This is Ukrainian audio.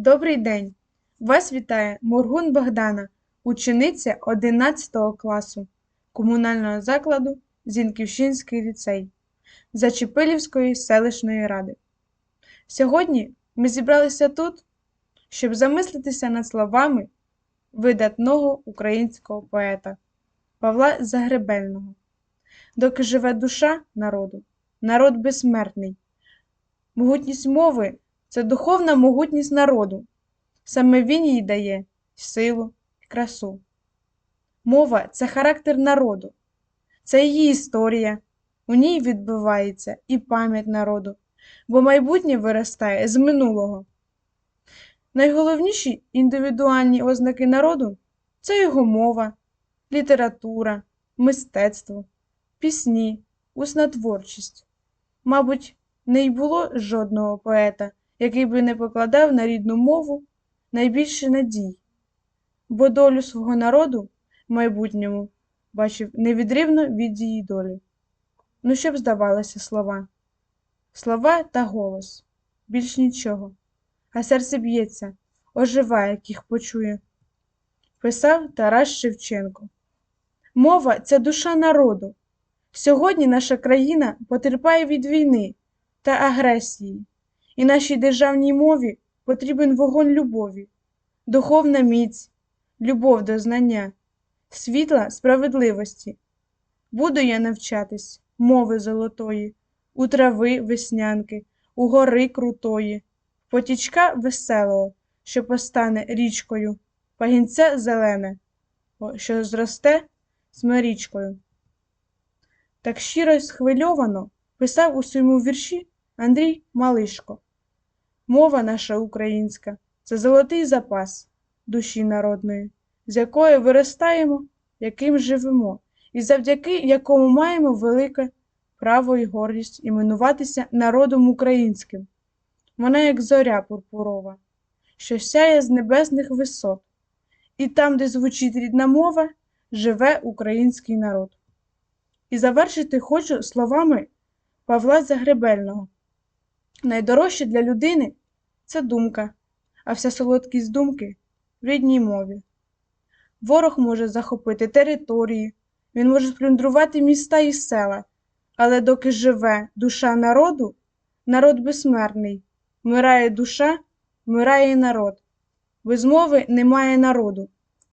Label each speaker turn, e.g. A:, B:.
A: Добрий день! Вас вітає Моргун Богдана, учениця 11 класу комунального закладу Зінківщинський ліцей Зачепилівської селищної ради. Сьогодні ми зібралися тут, щоб замислитися над словами видатного українського поета Павла Загребельного. Доки живе душа народу, народ безсмертний. Могутність мови це духовна могутність народу. Саме він їй дає силу красу. Мова це характер народу, це її історія. У ній відбувається і пам'ять народу, бо майбутнє виростає з минулого. Найголовніші індивідуальні ознаки народу це його мова, література, мистецтво, пісні, усна творчість. Мабуть, не й було жодного поета, який би не покладав на рідну мову найбільше надій, бо долю свого народу в майбутньому бачив невідривно від її долі. Ну, що б здавалося слова? Слова та голос, більш нічого, а серце б'ється, оживає, як їх почує. Писав Тарас Шевченко. Мова це душа народу. Сьогодні наша країна потерпає від війни та агресії, і нашій державній мові потрібен вогонь любові, духовна міць, любов до знання, світла справедливості. Буду я навчатись мови золотої, у трави веснянки, у гори крутої, потічка веселого, що постане річкою, пагінця зелене, що зросте смирічкою. Так щиро й схвильовано писав у своєму вірші Андрій Малишко. Мова наша українська це золотий запас душі народної, з якої виростаємо, яким живемо, і завдяки якому маємо велике право і гордість іменуватися народом українським. Вона, як зоря пурпурова, що сяє з небесних висот, і там, де звучить рідна мова, живе український народ. І завершити хочу словами Павла Загребельного. Найдорожче для людини це думка, а вся солодкість думки в рідній мові. Ворог може захопити території, він може сплюндрувати міста і села, але доки живе душа народу, народ безсмертний, вмирає душа, вмирає народ. Без мови немає народу.